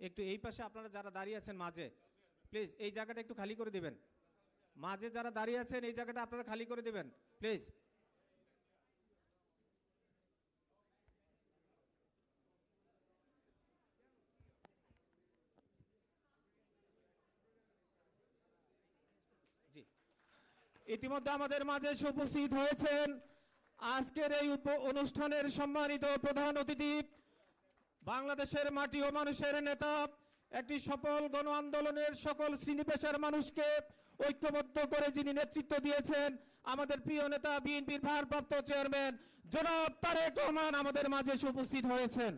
একটু এই পাশে আপনারা যারা দাঁড়িয়ে আছেন মাঝে প্লিজ এই জায়গাটা একটু খালি করে দিবেন। মাঝে যারা দাঁড়িয়ে আছেন, এই জায়গাটা আপনারা খালি করে দিবেন প্লিজ ইতিমধ্যে আমাদের মাঝে উপস্থিত হয়েছেন আজকের এই অনুষ্ঠানের সম্মানিত প্রধান অতিথি বাংলাদেশের মাটি ও মানুষের নেতা, একটি সফল গণ আন্দোলনের সকল শ্রেণি পেশার মানুষকে ঐক্যবদ্ধ করে যিনি নেতৃত্ব দিয়েছেন, আমাদের প্রিয় নেতা, বিএনপির ভারপ্রাপ্ত চেয়ারম্যান জনাব তারেক রহমান আমাদের মাঝে উপস্থিত হয়েছেন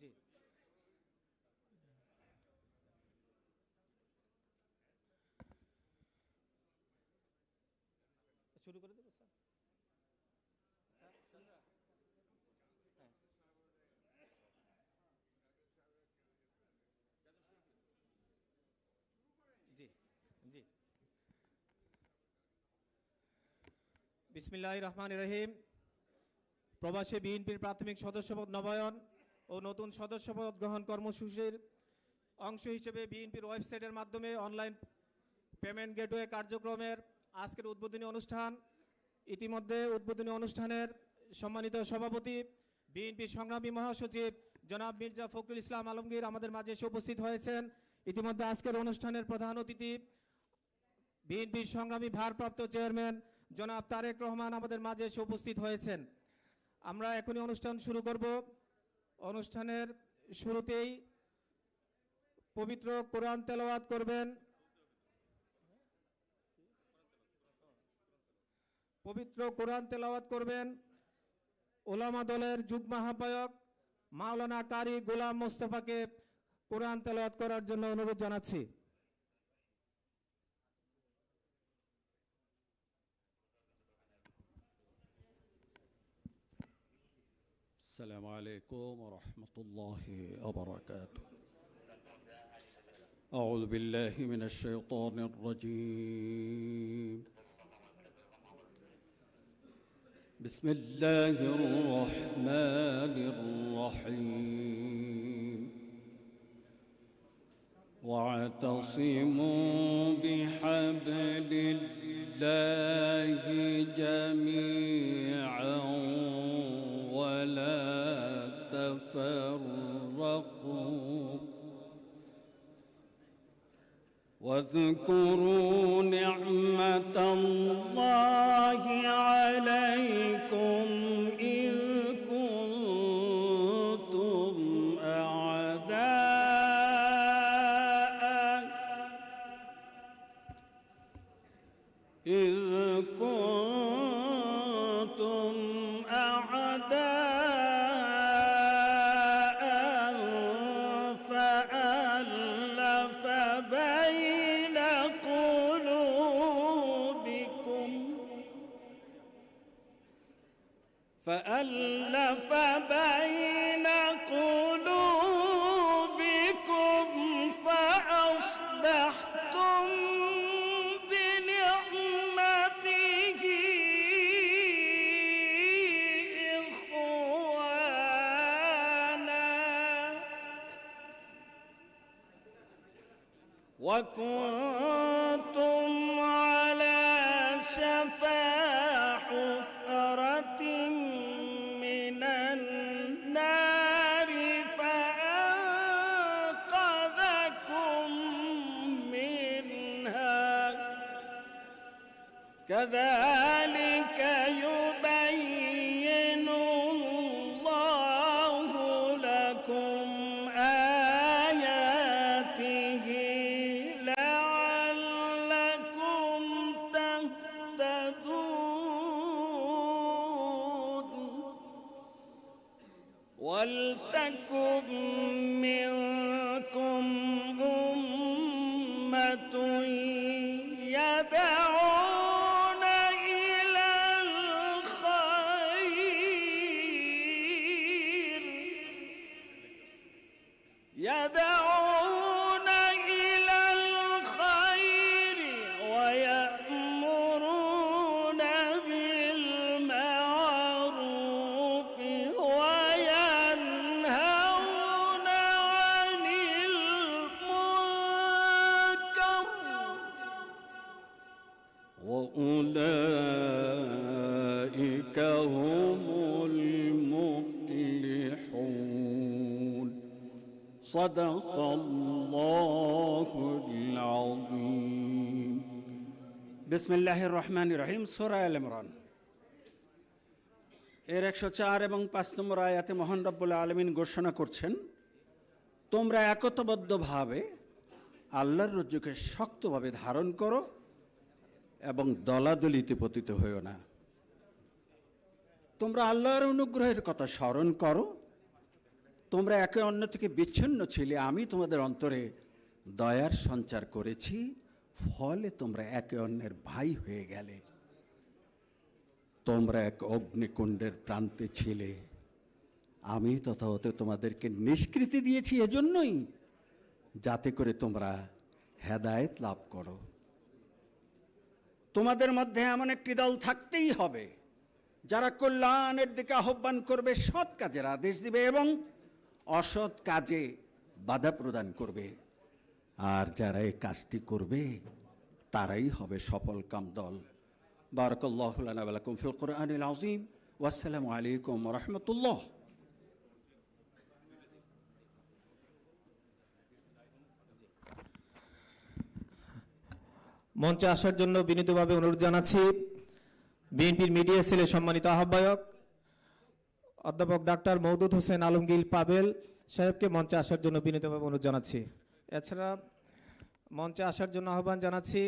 জি শুরু করে দেবো স্যার? হ্যাঁ। জি জি। বিসমিল্লাহ রহমান রহিম। প্রবাসী বিএনপির প্রাথমিক সদস্যপদ নবায়ন ও নতুন সদস্যপদ গ্রহণ কর্মসূচির অংশ হিসেবে বিএনপির ওয়েবসাইটের মাধ্যমে অনলাইন পেমেন্ট গেটওয়ে কার্যক্রমের আজকের উদ্বোধনী অনুষ্ঠান, ইতিমধ্যে উদ্বোধনী অনুষ্ঠানের সম্মানিত সভাপতি, বিএনপি সংগ্রামী মহাসচিব জনাব মির্জা ফখরুল ইসলাম আলমগীর আমাদের মাঝে এসে উপস্থিত হয়েছেন। ইতিমধ্যে আজকের অনুষ্ঠানের প্রধান অতিথি, বিএনপি সংগ্রামী ভারপ্রাপ্ত চেয়ারম্যান জনাব তারেক রহমান আমাদের মাঝে এসে উপস্থিত হয়েছেন। আমরা এখনই অনুষ্ঠান শুরু করব। অনুষ্ঠানের শুরুতেই পবিত্র কোরআন তেলাওয়াত করবেন। পবিত্র কোরআন তেলাওয়াত করবেন ওলামা দলের যুগ্ম আহ্বায়ক মাওলানা কারি গোলাম মোস্তফাকে কোরআন তেলাওয়াত করার জন্য অনুরোধ জানাচ্ছি السلام عليكم ورحمة الله وبركاته أعوذ بالله من الشيطان الرجيم بسم الله الرحمن الرحيم. واعتصموا بحبل الله جميعا ولا تفرقوا. واذكروا نعمة الله عليكم. فألف بين قلوبكم فأصبحتم بنعمته إخوانا. وكنتم ಮರದ صدق الله العظيم বিসমিল্লাহির রহমান রহিম সোরা আল ইমরান এর একশো চার এবং পাঁচ নম্বর আয়াতে মহান রব্বুল আলমিন ঘোষণা করছেন তোমরা একতবদ্ধভাবে আল্লাহর রজ্জুকে শক্তভাবে ধারণ করো এবং দলাদলিতে পতিত হইও না তোমরা আল্লাহর অনুগ্রহের কথা স্মরণ করো তোমরা একে অন্য থেকে বিচ্ছিন্ন ছিলে, আমি তোমাদের অন্তরে দয়ার সঞ্চার করেছি, ফলে তোমরা একে অন্যের ভাই হয়ে গেলে। তোমরা এক অগ্নিকুণ্ডের প্রান্তে ছিলে, আমি তথা হতে তোমাদেরকে নিষ্কৃতি দিয়েছি এজন্যই, যাতে করে তোমরা হেদায়েত লাভ করো। তোমাদের মধ্যে এমন একটি দল থাকতেই হবে, যারা কল্যাণের দিকে আহ্বান করবে, সৎ কাজের আদেশ দিবে এবং অসৎ কাজে বাধা প্রদান করবে। আর যারা এই কাজটি করবে, তারাই হবে সফল কাম দল বারকাল্লাহ লাকুম ফিল কোরআনিল আযীম। ওয়াসসালামু আলাইকুম রহমতুল্লাহ। মঞ্চে আসার জন্য বিনীতভাবে অনুরোধ জানাচ্ছি। বিএনপির মিডিয়া সেলের সম্মানিত আহ্বায়ক অধ্যাপক ডাক্তার মৌদুদ হোসেন আলমগীর পাবেল সাহেবকে মঞ্চে আসার জন্য বিনীতভাবে অনুরোধ জানাচ্ছি। এছাড়া মঞ্চে আসার জন্য আহ্বান জানাচ্ছি,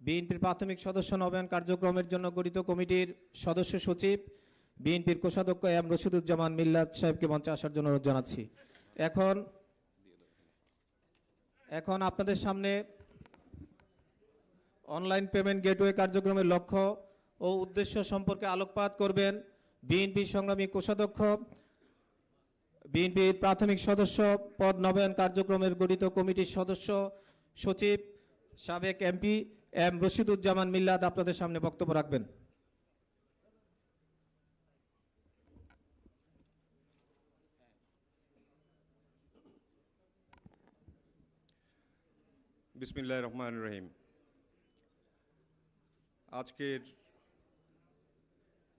বিএনপির প্রাথমিক সদস্য নবায়ন কার্যক্রমের জন্য গঠিত কমিটির সদস্য সচিব, বিএনপির কোষাধ্যক্ষ এম রশিদুজ্জামান মিল্লাত সাহেবকে মঞ্চে আসার জন্য অনুরোধ জানাচ্ছি। এখন এখন আপনাদের সামনে অনলাইন পেমেন্ট গেটওয়ে কার্যক্রমের লক্ষ্য ও উদ্দেশ্য সম্পর্কে আলোকপাত করবেন। বিএনপি সংগ্রামী কোষাধ্যক্ষ, বিএনপির প্রাথমিক সদস্য, পদ নবায়ন কার্যক্রমের গঠিত কমিটির সদস্য, সচিব, সাবেক এমপি এম রশিদুজ্জামান মিল্লাদ আপনাদের সামনে বক্তব্য রাখবেন। বিসমিল্লাহ রহমান রহিম। আজকের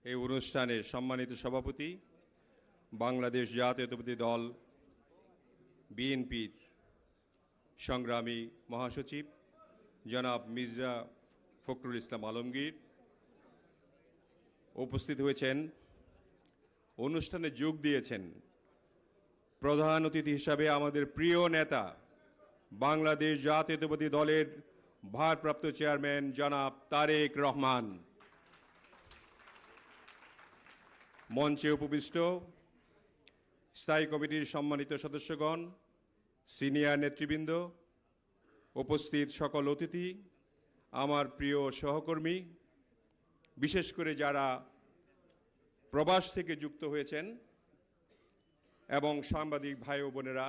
এই অনুষ্ঠানের সম্মানিত সভাপতি, বাংলাদেশ জাতীয়তাবাদী দল, বিএনপির সংগ্রামী মহাসচিব, জনাব মির্জা ফখরুল ইসলাম আলমগীর। উপস্থিত হয়েছেন, অনুষ্ঠানে যোগ দিয়েছেন প্রধান অতিথি হিসাবে আমাদের প্রিয় নেতা, বাংলাদেশ জাতীয়তাবাদী দলের ভারপ্রাপ্ত চেয়ারম্যান জনাব তারেক রহমান। মঞ্চে উপবিষ্ট স্থায়ী কমিটির সম্মানিত সদস্যগণ, সিনিয়র নেতৃবৃন্দ, উপস্থিত সকল অতিথি, আমার প্রিয় সহকর্মী, বিশেষ করে যারা প্রবাস থেকে যুক্ত হয়েছেন এবং সাংবাদিক ভাই ও বোনেরা,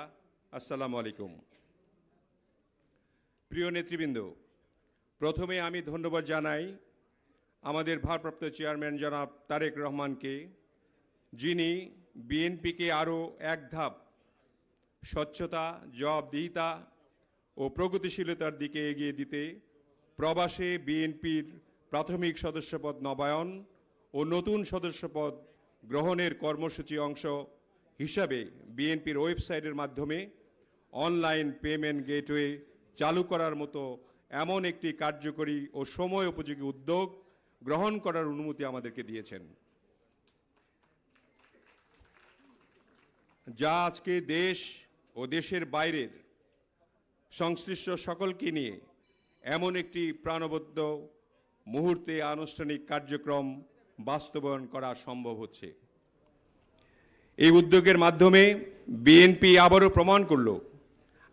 আসসালামু আলাইকুম। প্রিয় নেতৃবৃন্দ, প্রথমে আমি ধন্যবাদ জানাই আমাদের ভারপ্রাপ্ত চেয়ারম্যান জনাব তারেক রহমানকে যিনি বিএনপিকে আরও এক ধাপ স্বচ্ছতা, জবাবদিহিতা ও প্রগতিশীলতার দিকে এগিয়ে দিতে প্রবাসে বিএনপির প্রাথমিক সদস্যপদ নবায়ন ও নতুন সদস্যপদ গ্রহণের কর্মসূচি অংশ হিসাবে বিএনপির ওয়েবসাইটের মাধ্যমে অনলাইন পেমেন্ট গেটওয়ে চালু করার মতো এমন একটি কার্যকরী ও সময় উপযোগী উদ্যোগ গ্রহণ করার অনুমতি আমাদেরকে দিয়েছেন। যা আজকে দেশ ও দেশের বাইরের সংশ্লিষ্ট সকলকে নিয়ে এমন একটি প্রাণবদ্ধ মুহূর্তে আনুষ্ঠানিক কার্যক্রম বাস্তবায়ন করা সম্ভব হচ্ছে। এই উদ্যোগের মাধ্যমে বিএনপি আবারও প্রমাণ করল,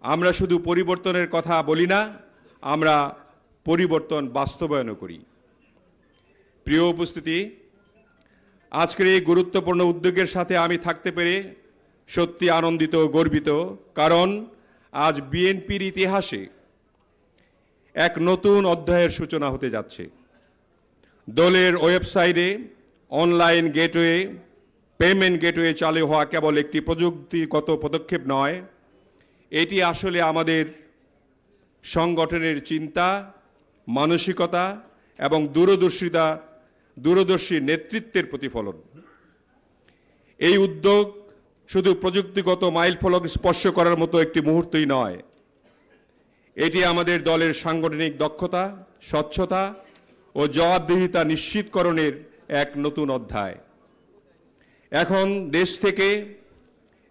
আমরা শুধু পরিবর্তনের কথা বলি না, আমরা পরিবর্তন বাস্তবায়নও করি। প্রিয় উপস্থিতি, আজকের এই গুরুত্বপূর্ণ উদ্যোগের সাথে আমি থাকতে পেরে সত্যি আনন্দিত, গর্বিত, কারণ আজ বিএনপির ইতিহাসে এক নতুন অধ্যায়ের সূচনা হতে যাচ্ছে। দলের ওয়েবসাইটে, অনলাইন গেটওয়ে, পেমেন্ট গেটওয়ে চালু হওয়া কেবল একটি প্রযুক্তিগত পদক্ষেপ নয়, এটি আসলে আমাদের সংগঠনের চিন্তা, মানসিকতা এবং দূরদর্শিতা, দূরদর্শী নেতৃত্বের প্রতিফলন। এই উদ্যোগ শুধু প্রযুক্তিগত মাইলফলক স্পর্শ করার মতো একটি মুহূর্তই নয়। এটি আমাদের দলের সাংগঠনিক দক্ষতা, স্বচ্ছতা ও জবাবদিহিতা নিশ্চিতকরণের এক নতুন অধ্যায়। এখন দেশ থেকে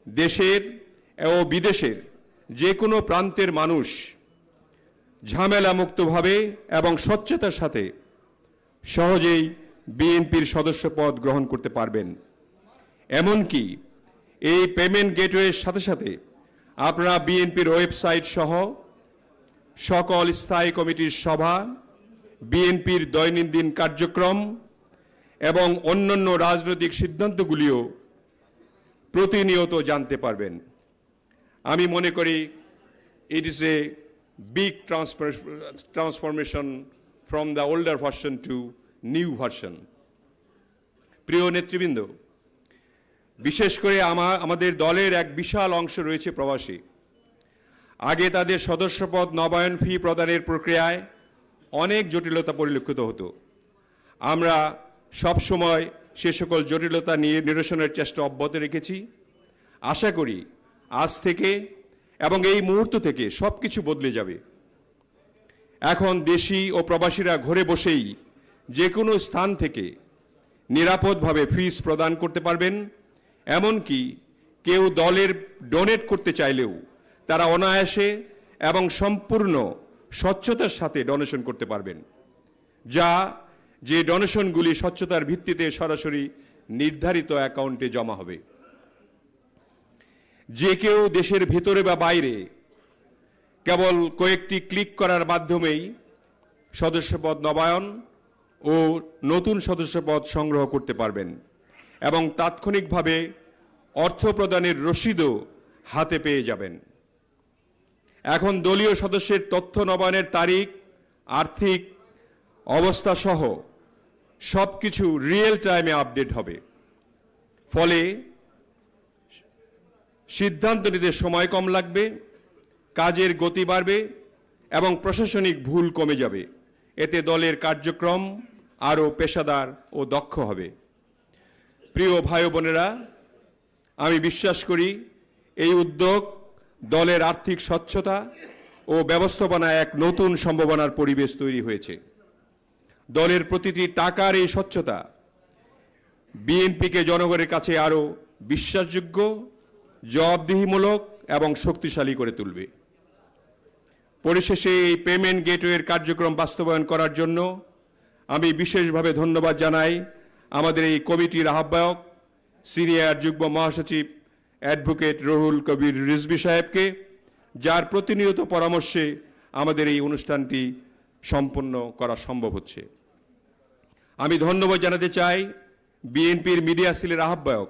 দেশের ও বিদেশের যে কোনো প্রান্তের মানুষ ঝামেলামুক্তভাবে এবং স্বচ্ছতার সাথে সহজেই বিএনপির সদস্যপদ গ্রহণ করতে পারবেন। এমনকি এই পেমেন্ট গেটওয়ের সাথে সাথে আপনারা বিএনপির ওয়েবসাইট সহ সকল স্থায়ী কমিটির সভা, বিএনপির দৈনন্দিন কার্যক্রম এবং অন্যান্য রাজনৈতিক সিদ্ধান্তগুলিও প্রতিনিয়ত জানতে পারবেন। আমি মনে করি it is a big transformation from the older version to new version প্রিয় নেতৃবৃন্দ বিশেষ করে আমার আমাদের দলের এক বিশাল অংশ রয়েছে প্রবাসী। আগে তাদের সদস্যপদ নবায়ন ফি প্রদানের প্রক্রিয়ায় অনেক জটিলতা পরিলক্ষিত হতো। আমরা সবসময় সে সকল জটিলতা নিয়ে নিরসনের চেষ্টা অব্যাহত রেখেছি। আশা করি আজ থেকে এবং এই মুহূর্ত থেকে সব কিছু বদলে যাবে। এখন দেশি ও প্রবাসীরা ঘরে বসেই যে কোনো স্থান থেকে নিরাপদভাবে ফিস প্রদান করতে পারবেন এমনকি কেউ দলের ডোনেট করতে চাইলেও তারা অনায়াসে এবং সম্পূর্ণ স্বচ্ছতার সাথে ডোনেশন করতে পারবেন, যা যে ডোনেশনগুলি স্বচ্ছতার ভিত্তিতে সরাসরি নির্ধারিত অ্যাকাউন্টে জমা হবে। যে কেউ দেশের ভিতরে বা বাইরে কেবল কয়েকটি ক্লিক করার মাধ্যমেই সদস্যপদ নবায়ন ও নতুন সদস্যপদ সংগ্রহ করতে পারবেন। এবং তাৎক্ষণিকভাবে অর্থ প্রদানের রসিদও হাতে পেয়ে যাবেন। এখন দলীয় সদস্যের তথ্য নবায়নের তারিখ, আর্থিক অবস্থা সহ সব কিছু রিয়েল টাইমে আপডেট হবে। ফলে সিদ্ধান্ত নিতে সময় কম লাগবে, কাজের গতি বাড়বে এবং প্রশাসনিক ভুল কমে যাবে। এতে দলের কার্যক্রম আরও পেশাদার ও দক্ষ হবে। প্রিয় ভাই বোনেরা, আমি বিশ্বাস করি এই উদ্যোগ দলের আর্থিক স্বচ্ছতা ও ব্যবস্থাপনায় এক নতুন সম্ভাবনার পরিবেশ তৈরি হয়েছে। দলের প্রতিটি টাকার এই স্বচ্ছতা বিএনপিকে জনগণের কাছে আরও বিশ্বাসযোগ্য, জবাবদিহিমূলক এবং শক্তিশালী করে তুলবে। পরিশেষে এই পেমেন্ট গেটওয়ের কার্যক্রম বাস্তবায়ন করার জন্য আমি বিশেষভাবে ধন্যবাদ জানাই আমাদের এই কমিটির আহ্বায়ক সিনিয়র যুগ্ম মহাসচিব অ্যাডভোকেট রহুল কবির রিজবি সাহেবকে, যার প্রতিনিয়ত পরামর্শে আমাদের এই অনুষ্ঠানটি সম্পন্ন করা সম্ভব হচ্ছে। আমি ধন্যবাদ জানাতে চাই বিএনপির মিডিয়া সেলের আহ্বায়ক,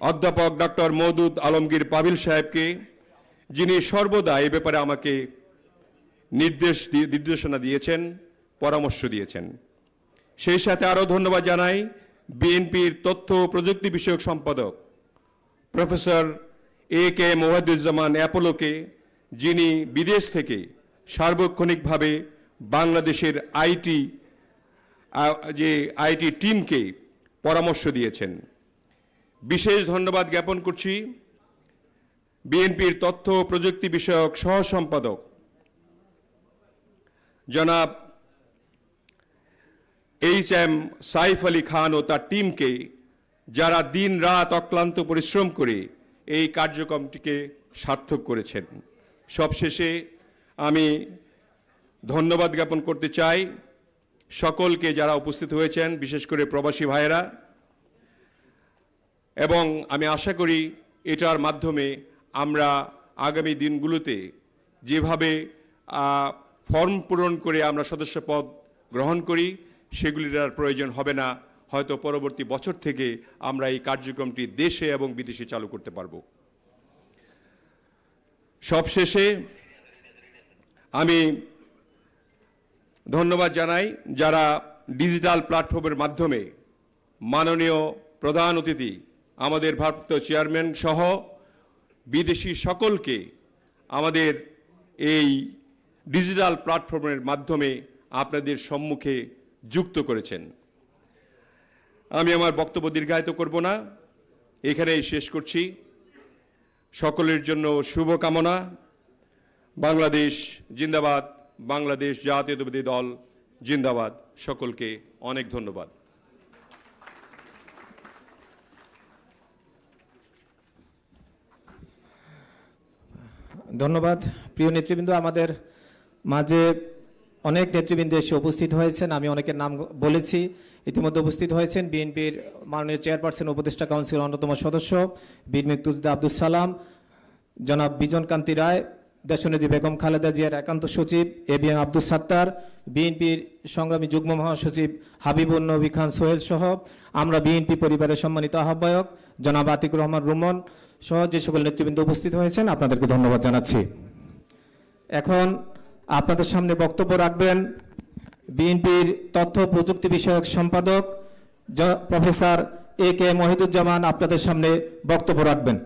অধ্যাপক ডক্টর মৌদুদ আলমগীর পাবিল সাহেবকে, যিনি সর্বদা এ ব্যাপারে আমাকে নির্দেশ নির্দেশনা দিয়েছেন, পরামর্শ দিয়েছেন। সেই সাথে আরও ধন্যবাদ জানাই বিএনপির তথ্য প্রযুক্তি বিষয়ক সম্পাদক, প্রফেসর এ কে মোহাদ্দুজ্জামান অ্যাপোলোকে, যিনি বিদেশ থেকে সার্বক্ষণিকভাবে বাংলাদেশের আইটি যে আইটি টিমকে পরামর্শ দিয়েছেন। বিশেষ ধন্যবাদ জ্ঞাপন করছি বিএনপির তথ্য প্রযুক্তি বিষয়ক সহ সম্পাদক জনাব এইচ এম সাইফ আলী খান ও তার টিমকে যারা দিন রাত অক্লান্ত পরিশ্রম করে এই কার্যক্রমটিকে সার্থক করেছেন। সবশেষে আমি ধন্যবাদ জ্ঞাপন করতে চাই সকলকে যারা উপস্থিত হয়েছেন, বিশেষ করে প্রবাসী ভাইয়েরা। এবং আমি আশা করি এটার মাধ্যমে আমরা আগামী দিনগুলোতে যেভাবে ফর্ম পূরণ করে আমরা সদস্যপদ গ্রহণ করি সেগুলির আর প্রয়োজন হবে না। হয়তো পরবর্তী বছর থেকে আমরা এই কার্যক্রমটি দেশে এবং বিদেশে চালু করতে পারব। সবশেষে আমি ধন্যবাদ জানাই যারা ডিজিটাল প্ল্যাটফর্মের মাধ্যমে মাননীয় প্রধান অতিথি, আমাদের ভারপ্রাপ্ত চেয়ারম্যান সহ বিদেশি সকলকে আমাদের এই ডিজিটাল প্ল্যাটফর্মের মাধ্যমে আপনাদের সম্মুখে যুক্ত করেছেন। আমি আমার বক্তব্য দীর্ঘায়িত করব না। এখানেই শেষ করছি। সকলের জন্য শুভকামনা। বাংলাদেশ জিন্দাবাদ, বাংলাদেশ জাতীয়তাবাদী দল জিন্দাবাদ। সকলকে অনেক ধন্যবাদ। ধন্যবাদ। প্রিয় নেতৃবৃন্দ, আমাদের মাঝে অনেক নেতৃবৃন্দ এসে উপস্থিত হয়েছেন, আমি অনেকের নাম বলেছি। ইতিমধ্যে উপস্থিত হয়েছেন বিএনপির মাননীয় চেয়ারপারসন উপদেষ্টা কাউন্সিলের অন্যতম সদস্য, বীর মুক্তিযোদ্ধা আব্দুল সালাম, জনাব বিজন কান্তি রায়, দেশনেত্রী বেগম খালেদা জিয়ার একান্ত সচিব, A B M Abdul Sattar, বিএনপির সংগ্রামী যুগ্ম মহাসচিব হাবিবুল নবী খান সোহেল সহ, আমরা বিএনপি পরিবারের সম্মানিত আহ্বায়ক জনাব আতিকুর রহমান রুমন সহ যে সকল নেতৃবৃন্দ উপস্থিত হয়েছেন, আপনাদেরকে ধন্যবাদ জানাচ্ছি। এখন আপনাদের সামনে বক্তব্য রাখবেন বিএনপির তথ্য প্রযুক্তি বিষয়ক সম্পাদক প্রফেসর এ কে মহিদুজ্জামান আপনাদের সামনে বক্তব্য রাখবেন।